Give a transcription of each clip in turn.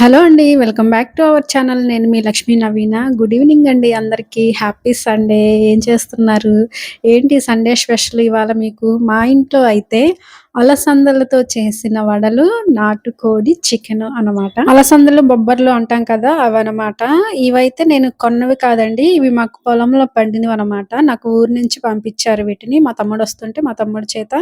Hello అండి. Welcome back to our channel. నేను మీ లక్ష్మీ నవీన. గుడ్ ఈవెనింగ్ అండి అందరికీ. Happy Sunday. ఏం చేస్తున్నారు? ఏంటి సండే స్పెషల్ ఇవాళ మీకు? మా ఇంట్లో అయితే అలసందలతో చేసిన వడలు, నాటుకోడి చికెన్ అనమాట. అలసందలు, బొబ్బర్లు అంటాం కదా! అవి అనమాట ఇవైతే నేను కొన్నవి కాదండి. ఇవి మాకు పొలంలో పండినవనమాట. నాకు ఊరు నుంచి పంపించారు వీటిని. మా తమ్ముడు వస్తుంటే మా తమ్ముడు చేత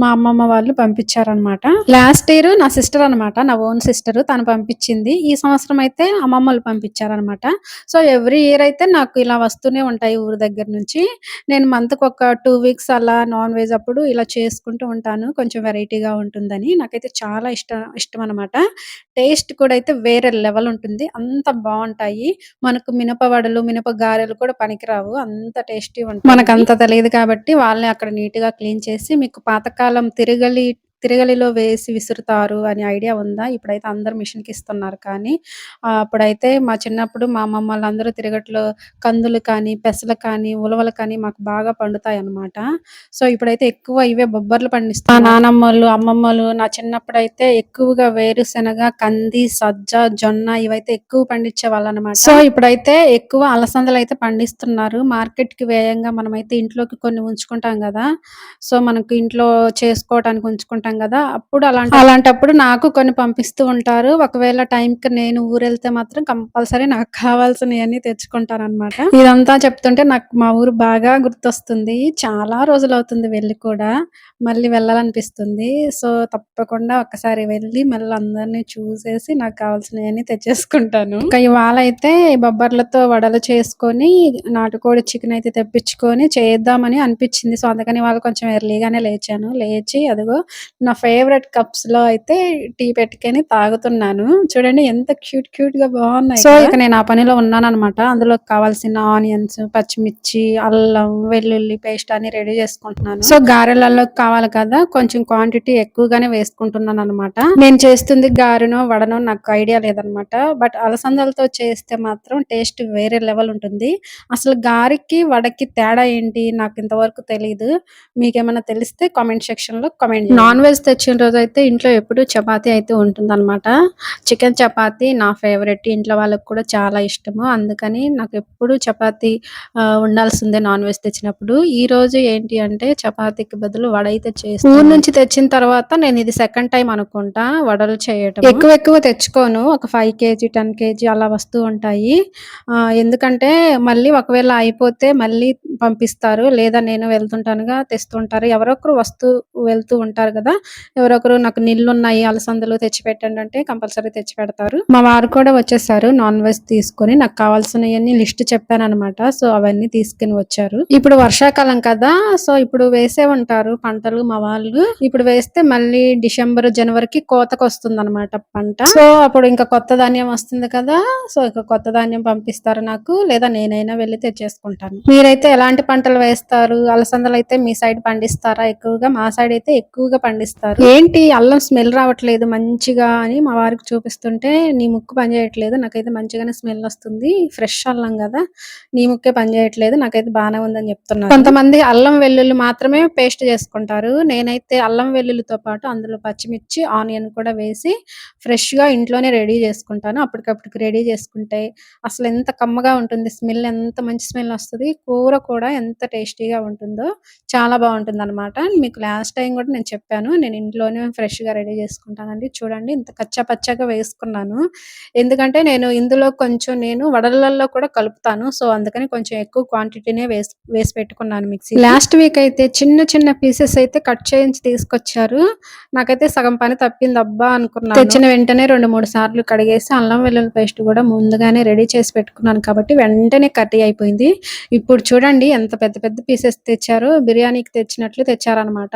మా అమ్మమ్మ వాళ్ళు పంపించారనమాట. లాస్ట్ ఇయర్ నా సిస్టర్ అనమాట. నా ఓన్ సిస్టర్. తను పంపించింది. ఈ సంవత్సరం అయితే అమ్మమ్మలు పంపించారనమాట. సో, ఎవ్రీ ఇయర్ అయితే నాకు ఇలా వస్తూనే ఉంటాయి ఊరు దగ్గర నుంచి. నేను మంత్‌కి ఒక టూ వీక్స్ అలా నాన్ వెజ్ అప్పుడు ఇలా చేసుకుంటూ ఉంటాను. కొంచెం వెరైటీగా ఉంటుందని. నాకైతే చాలా ఇష్టం ఇష్టం అనమాట టేస్ట్ కూడా అయితే వేరే లెవెల్ ఉంటుంది. అంత బాగుంటాయి మనకు మినప వడలు, మినప గారెలు కూడా పనికిరావు. అంత టేస్టీ ఉంటాయి. అంత తెలియదు కాబట్టి వాళ్ళని అక్కడ నీట్‌గా క్లీన్ చేసి మీకు పాతకాలం తిరగలి తిరగలిలో వేసి విసురుతారు అని ఐడియా ఉందా? ఇప్పుడైతే అందరూ మిషన్‌కి ఇస్తున్నారు కానీ, అప్పుడైతే మా చిన్నప్పుడు మా అమ్మమ్మోళ్ళందరూ తిరగట్లో కందులు కానీ, పెసలు కానీ, ఉలవలు కానీ మాకు బాగా పండుతాయి అన్నమాట సో, ఇప్పుడైతే ఎక్కువ ఇవే బొబ్బర్లు పండిస్తా నానమ్మలు అమ్మమ్మలు నా చిన్నప్పుడైతే ఎక్కువగా వేరుశెనగ, కంది, సజ్జ, జొన్న ఇవైతే ఎక్కువ పండించే వాళ్ళు అనమాట సో, ఇప్పుడైతే ఎక్కువ అలసందలు అయితే పండిస్తున్నారు. మార్కెట్‌కి వేయంగా మనమైతే ఇంట్లోకి కొన్ని ఉంచుకుంటాం కదా సో, మనకు ఇంట్లో చేసుకోవటానికి ఉంచుకుంటాం గదా! అప్పుడు అలాంటి అలాంటప్పుడు నాకు కొన్ని పంపిస్తూ ఉంటారు. ఒకవేళ టైంకి నేను ఊరెళ్తే మాత్రం కంపల్సరీ నాకు కావాల్సినవన్నీ తెచ్చుకుంటాను అనమాట ఇదంతా చెప్తుంటే నాకు మా ఊరు బాగా గుర్తొస్తుంది. చాలా రోజులు అవుతుంది వెళ్ళి కూడా. మళ్ళీ వెళ్ళాలనిపిస్తుంది. సో, తప్పకుండా ఒకసారి వెళ్ళి మళ్ళీ అందరిని చూసేసి నాకు కావాల్సినవన్నీ తెచ్చేసుకుంటాను. ఇంకా ఇవాళ అయితే బొబ్బర్లతో వడలు చేసుకొని, నాటుకోడి చికెన్ అయితే తెప్పించుకొని చేద్దామని అనిపించింది. సో, అందుకని వాళ్ళు కొంచెం ఎర్లీగానే లేచాను. లేచి అదిగో నా ఫేవరెట్ కప్స్‌లో అయితే టీ పెట్టుకొని తాగుతున్నాను. చూడండి ఎంత క్యూట్ క్యూట్‌గా బావున్నాయి సో, ఇక నేను ఆ పనిలో ఉన్నాననమాట. అందులోకి కావాల్సిన ఆనియన్స్, పచ్చిమిర్చి, అల్లం, వెల్లుల్లి పేస్ట్ అన్నీ రెడీ చేసుకుంటున్నాను. సో, గారెలలోకి కావాలి కదా! కొంచెం క్వాంటిటీ ఎక్కువగానే వేసుకుంటున్నాననమాట. నేను చేస్తుంది గారెనో, వడనో నాకు ఐడియా లేదనమాట. బట్ అలసందలతో చేస్తే మాత్రం టేస్ట్ వేరే లెవెల్ ఉంటుంది. అసలు గారెకి, వడకి తేడా ఏంటి? నాకు ఇంతవరకు తెలీదు. మీకేమన్నా తెలిస్తే కామెంట్ సెక్షన్‌లో కామెంట్ చేయండి. నాన్ వెజ్ తెచ్చిన రోజైతే ఇంట్లో ఎప్పుడూ చపాతీ అయితే ఉంటుందనమాట. చికెన్ చపాతీ నా ఫేవరెట్. ఇంట్లో వాళ్ళకి కూడా చాలా ఇష్టము. అందుకని నాకెప్పుడూ చపాతీ ఆహ్, ఉండాల్సిందే నాన్ వెజ్ తెచ్చినప్పుడు. ఈరోజు ఏంటి అంటే చపాతీకి బదులు వడ అయితే చేశాను. ఊరు నుంచి తెచ్చిన తర్వాత నేను ఇది సెకండ్ టైమ్ అనుకుంటా వడలు చేయటం. ఎక్కువ ఎక్కువ తెచ్చుకోను. ఒక 5 కేజీ, 10 కేజీ అలా వస్తూ ఉంటాయి. ఎందుకంటే మళ్ళీ ఒకవేళ అయిపోతే మళ్ళీ పంపిస్తారు. లేదా నేను వెళ్తుంటానుగా తెస్తుంటారు. ఎవరో ఒకరు వస్తూ వెళ్తూ ఉంటారు గదా! ఎవరో ఒకరు నాకు ఉన్నాయి అలసందలు తెచ్చిపెట్టండి అంటే కంపల్సరీ తెచ్చి పెడతారు మా వారు కూడా వచ్చేసారు నాన్ వెజ్ తీసుకొని. నాకు కావాల్సినవన్నీ లిస్ట్ చెప్పాననమాట. సో, అవన్నీ తీసుకుని వచ్చారు. ఇప్పుడు వర్షాకాలం కదా! సో, ఇప్పుడు వేసే ఉంటారు పంటలు మా వాళ్ళు. ఇప్పుడు వేస్తే మళ్ళీ డిసెంబర్, జనవరికి కోతకొస్తుందనమాట పంట. సో, అప్పుడు ఇంకా కొత్త ధాన్యం వస్తుంది కదా! సో, ఇక కొత్త ధాన్యం పంపిస్తారు నాకు. లేదా నేనైనా వెళ్ళి తెచ్చేసుకుంటాను. మీరైతే ఎలాంటి పంటలు వేస్తారు? అలసందలు అయితే మీ సైడ్ పండిస్తారా ఎక్కువగా? మా సైడ్ అయితే ఎక్కువగా పండిస్తారు. ఏంటి అల్లం స్మెల్ రావట్లేదు మంచిగా అని మా వారికి చూపిస్తుంటే, నీ ముక్కు పనిచేయట్లేదు. నాకైతే మంచిగానే స్మెల్ వస్తుంది. ఫ్రెష్ అల్లం కదా నీ ముక్కే పనిచేయట్లేదు. నాకైతే బానే ఉందని చెప్తున్నారు. కొంతమంది అల్లం, వెల్లుల్లి మాత్రమే పేస్ట్ చేసుకుంటారు. నేనైతే అల్లం, వెల్లుల్లితో పాటు అందులో పచ్చిమిర్చి, ఆనియన్ కూడా వేసి ఫ్రెష్‌గా ఇంట్లోనే రెడీ చేసుకుంటాను. అప్పటికప్పటికి రెడీ చేసుకుంటే అసలు ఎంత కమ్మగా ఉంటుంది. స్మెల్ ఎంత మంచి స్మెల్ వస్తది. కూర కూడా ఎంత టేస్టీగా ఉంటుందో చాలా బాగుంటుంది అనమాట మీకు లాస్ట్ టైం కూడా నేను చెప్పాను. నేను ఇంట్లోనే ఫ్రెష్‌గా రెడీ చేసుకుంటానండి. చూడండి ఇంత కచ్చా పచ్చాగా వేసుకున్నాను. ఎందుకంటే నేను ఇందులో కొంచెం నేను వడలల్లో కూడా కలుపుతాను. సో, అందుకని కొంచెం ఎక్కువ క్వాంటిటీనే వేసి వేసి పెట్టుకున్నాను మిక్సీకి. లాస్ట్ వీక్ అయితే చిన్న చిన్న పీసెస్ అయితే కట్ చేయించి తీసుకొచ్చారు. నాకైతే సగం పని తప్పిందబ్బా అనుకున్నాను. తెచ్చిన వెంటనే 2, 3 సార్లు కడిగేసి అల్లం వెల్లుల్లి పేస్ట్ కూడా ముందుగానే రెడీ చేసి పెట్టుకున్నాను కాబట్టి వెంటనే కర్రీ అయిపోయింది. ఇప్పుడు చూడండి ఎంత పెద్ద పెద్ద పీసెస్ తెచ్చారో బిర్యానీకి తెచ్చినట్లు తెచ్చారనమాట.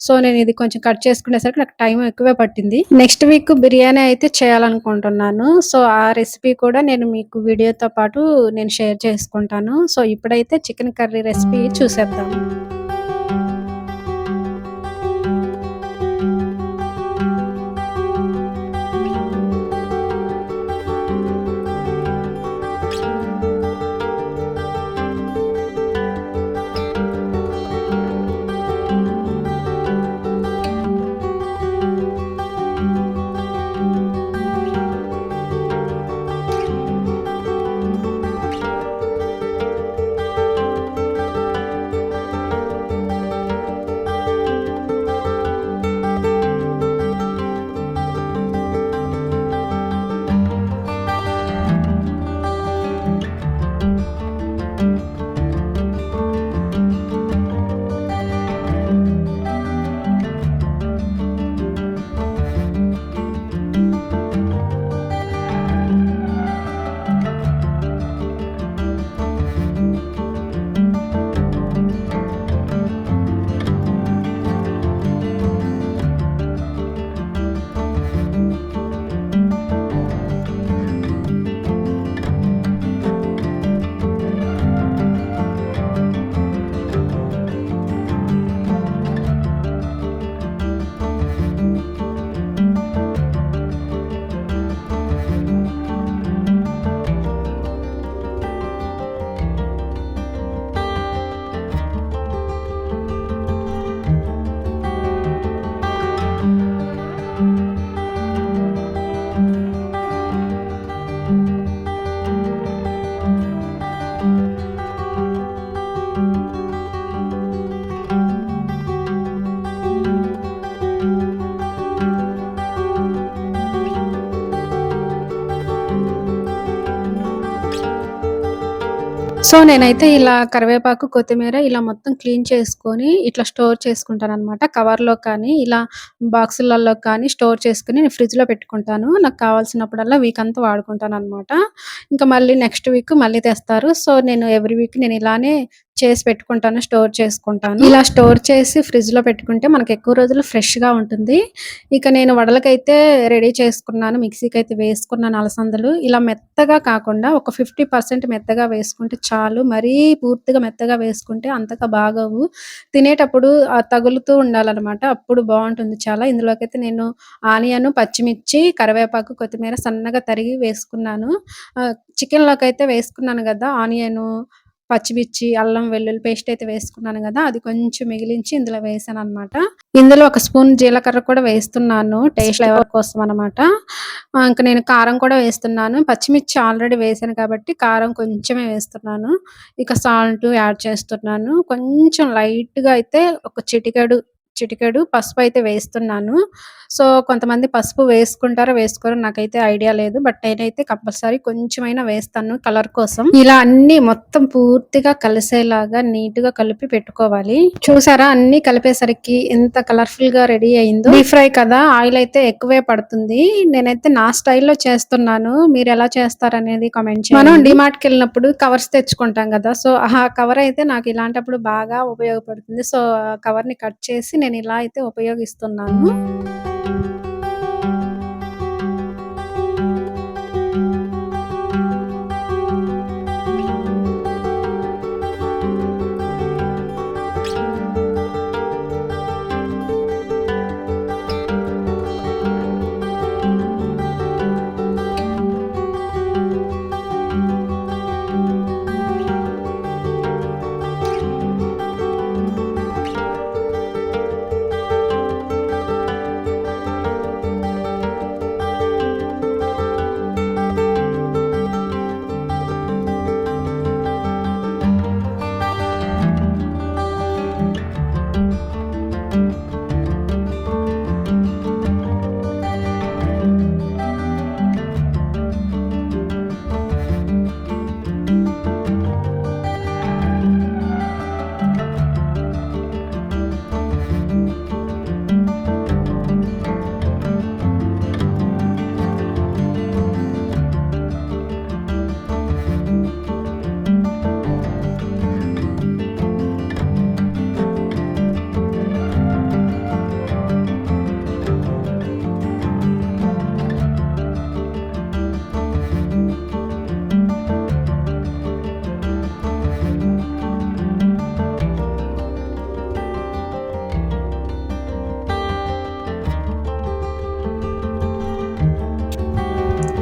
సో, నేను ఇది కొంచెం కట్ చేసుకునేసరికి నాకు టైం ఎక్కువే పట్టింది. నెక్స్ట్ వీక్ బిర్యానీ అయితే చేయాలనుకుంటున్నాను. సో, ఆ రెసిపీ కూడా నేను మీకు వీడియోతో పాటు నేను షేర్ చేసుకుంటాను. సో, ఇప్పుడైతే చికెన్ కర్రీ రెసిపీ చూసేద్దాం. సో నేనైతే ఇలా కరివేపాకు కొత్తిమీర ఇలా మొత్తం క్లీన్ చేసుకొని ఇట్లా స్టోర్ చేసుకుంటాను అనమాట కవర్లో కానీ ఇలా బాక్సులలో కానీ స్టోర్ చేసుకుని నేను ఫ్రిడ్జ్లో పెట్టుకుంటాను. నాకు కావాల్సినప్పుడల్లా వీక్ అంతా వాడుకుంటాను అనమాట ఇంకా మళ్ళీ నెక్స్ట్ వీక్ మళ్ళీ తెస్తారు. సో నేను ఎవ్రీ వీక్ నేను ఇలానే చేసి పెట్టుకుంటాను స్టోర్ చేసుకుంటాను. ఇలా స్టోర్ చేసి ఫ్రిడ్జ్లో పెట్టుకుంటే మనకి ఎక్కువ రోజులు ఫ్రెష్గా ఉంటుంది. ఇక నేను వడలకైతే రెడీ చేసుకున్నాను మిక్సీకి అయితే వేసుకున్నాను అలసందలు. ఇలా మెత్తగా కాకుండా ఒక ఫిఫ్టీ పర్సెంట్ మెత్తగా వేసుకుంటే చాలు. మరీ పూర్తిగా మెత్తగా వేసుకుంటే అంతగా బాగోవు. తినేటప్పుడు తగులుతూ ఉండాలన్నమాట. అప్పుడు బాగుంటుంది చాలా. ఇందులోకైతే నేను ఆనియన్ పచ్చిమిర్చి కరివేపాకు కొత్తిమీర సన్నగా తరిగి వేసుకున్నాను. చికెన్లోకి అయితే వేసుకున్నాను కదా ఆనియన్ పచ్చిమిర్చి అల్లం వెల్లుల్లి పేస్ట్ అయితే వేసుకున్నాను కదా అది కొంచెం మిగిలించి ఇందులో వేసాను అనమాట ఇందులో ఒక స్పూన్ జీలకర్ర కూడా వేస్తున్నాను టేస్ట్ ఫ్లేవర్ కోసం అనమాట ఇంకా నేను కారం కూడా వేస్తున్నాను. పచ్చిమిర్చి ఆల్రెడీ వేసాను కాబట్టి కారం కొంచెమే వేస్తున్నాను. ఇక సాల్ట్ యాడ్ చేస్తున్నాను. కొంచెం లైట్గా అయితే ఒక చిటికెడు చిటికెడు పసుపు అయితే వేస్తున్నాను. సో కొంతమంది పసుపు వేసుకుంటారో వేసుకోరో నాకైతే ఐడియా లేదు. బట్ నేనైతే కంపల్సరీ కొంచెమైనా వేస్తాను కలర్ కోసం. ఇలా అన్ని మొత్తం పూర్తిగా కలిసేలాగా నీట్గా కలిపి పెట్టుకోవాలి. చూసారా? అన్ని కలిపేసరికి ఎంత కలర్ఫుల్గా రెడీ అయిందో. డీప్ ఫ్రై కదా? ఆయిల్ అయితే ఎక్కువే పడుతుంది. నేనైతే నా స్టైల్లో చేస్తున్నాను. మీరు ఎలా చేస్తారనేది కామెంట్ మనం డిమార్ట్కి వెళ్ళినప్పుడు కవర్స్ తెచ్చుకుంటాం కదా? సో ఆ కవర్ అయితే నాకు ఇలాంటప్పుడు బాగా ఉపయోగపడుతుంది. సో కవర్ని కట్ చేసి నేను ఇలా అయితే ఉపయోగిస్తున్నాను.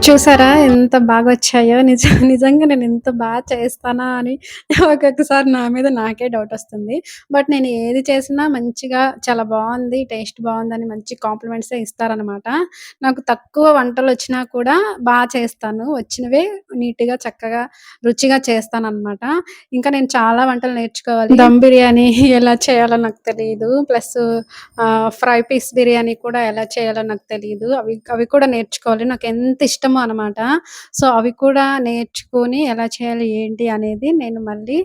చూసారా? ఎంత బాగా వచ్చాయో నిజ నిజంగా నేను ఎంత బాగా చేస్తానా అని ఒక్కొక్కసారి నా మీద నాకే డౌట్ వస్తుంది. బట్ నేను ఏది చేసినా మంచిగా చాలా బాగుంది టేస్ట్ బాగుందని మంచి కాంప్లిమెంట్సే ఇస్తారనమాట నాకు తక్కువ వంటలు వచ్చినా కూడా బాగా చేస్తాను. వచ్చినవే నీట్గా చక్కగా రుచిగా చేస్తాను అనమాట ఇంకా నేను చాలా వంటలు నేర్చుకోవాలి. దమ్ బిర్యానీ ఎలా చేయాలో నాకు తెలియదు ప్లస్ ఫ్రై పీస్ బిర్యానీ కూడా ఎలా చేయాలో నాకు తెలియదు అవి అవి కూడా నేర్చుకోవాలి. నాకు ఎంత ఇష్టం ఇష్టమో అనమాట సో అవి కూడా నేర్చుకొని ఎలా చేయాలి ఏంటి అనేది నేను మళ్ళీ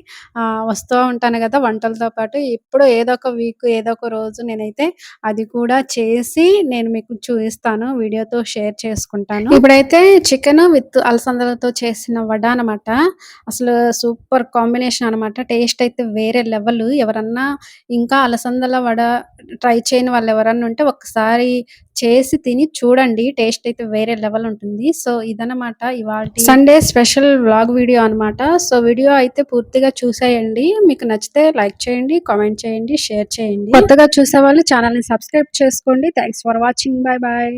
వస్తూ ఉంటాను కదా వంటలతో పాటు. ఇప్పుడు ఏదో ఒక వీక్ ఏదో ఒక రోజు నేనైతే అది కూడా చేసి నేను మీకు చూపిస్తాను వీడియోతో షేర్ చేసుకుంటాను. ఇప్పుడైతే చికెన్ విత్ అలసందలతో చేసిన వడ అనమాట అసలు సూపర్ కాంబినేషన్ అనమాట టేస్ట్ అయితే వేరే లెవెల్. ఎవరన్నా ఇంకా అలసందల వడ ట్రై చేయని వాళ్ళు ఎవరన్నా ఉంటే ఒకసారి చేసి తిని చూడండి టేస్ట్ అయితే వేరే లెవెల్ ఉంటుంది. సో ఇదనమాట ఇవాళ సండే స్పెషల్ వ్లాగ్ వీడియో అనమాట సో వీడియో అయితే పూర్తిగా చూసేయండి. మీకు నచ్చితే లైక్ చేయండి కామెంట్ చేయండి షేర్ చేయండి. కొత్తగా చూసే వాళ్ళు ఛానల్ని సబ్స్క్రైబ్ చేసుకోండి. Thanks for watching bye bye